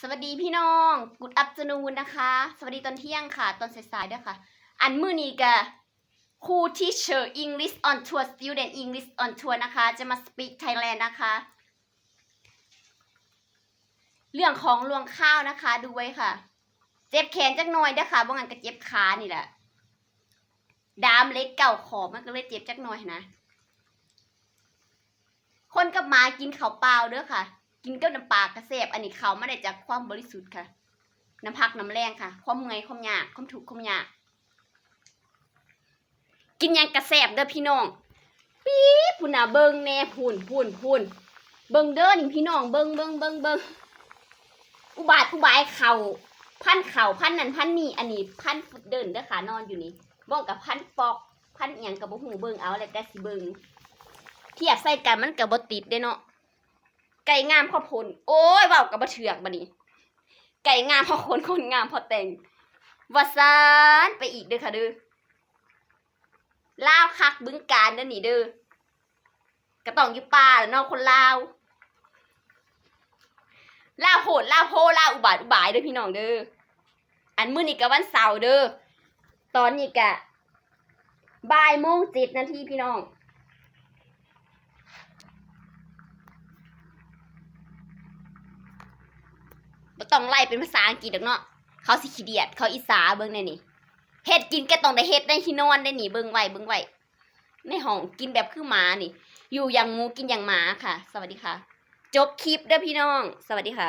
สวัสดีพี่น้อง Good afternoon นะคะ สวัสดีตอนเที่ยงค่ะ ตอนสายๆด้วยค่ะ อันมือนี้กะครู teacher English on tour student English on tour นะคะ จะมา speak Thailand นะคะ เรื่องของลวงข้าวนะคะ ดูไว้ค่ะ เจ็บแขนจักหน่อยด้อค่ะบ่งั้นก็เจ็บขานี่แหละ ดามเล็กเก่าขอบมันก็เลยเจ็บจักหน่อยนะ คนกับหมากินข้าวเปล่าเด้อค่ะ กินกับน้ำปลากระเสบอันนี้เขาไม่ได้จากความบริสุทธิ์ค่ะ น้ำพักน้ำแรงค่ะ ความเมื่อยความยากความถูกข์ความยาก กินยังกระแสบเด้อพี่น้องปี๊บพุ่นน่ะเบิ่งแน่พุ่นพุ่นพุ่นเบิ่งเด้อนี่พี่น้องเบิ่งเบิ่งเบิ่งเบิ่งอุบาทอุบายเข่าพันเข่าพันนั่นพันนี่อันนี้พันฟุตเดินเด้อค่ะนอนอยู่นี่บ้องกับพันปอกพันอหยังกับบ่หูเบิ่งเอาแล้วแต่สิเบิ่งเทียบใส่กันมันก็บ่ติดเด้เนาะ ไก่งามพอผลโอ้ยเว้ากับบ่เถือกบัดนี้ ไก่งามพอคนคนงามพอแต่งวาซานไปอีกเด้อค่ะเด้อลาวคักบึงการเด้อนี่เด้อก็ต้องยูป่าแล้วนาะคนลาวลาวโหดลาวโพลาวอุบาทอุบายเด้อพี่น้องเด้ออันมื้อนี้ก็วันเสาร์เด้อตอนนี้ก็บ่ายโมงเจ็ดนาทีพี่น้อง ต้องไล่เป็นภาษาอังกฤษดอกเนาะเขาสิขี้เดียดเขาอีสาเบิ่งในนี่เฮ็ดกินก็ต้องได้เฮ็ดได้ที่นอนได้นี่เบิ่งไว้เบิ่งไว้ในห้องกินแบบคือหมานี่ อยู่อย่างงูกินอย่างหมาค่ะ สวัสดีค่ะ จบคลิปเด้อพี่น้อง สวัสดีค่ะ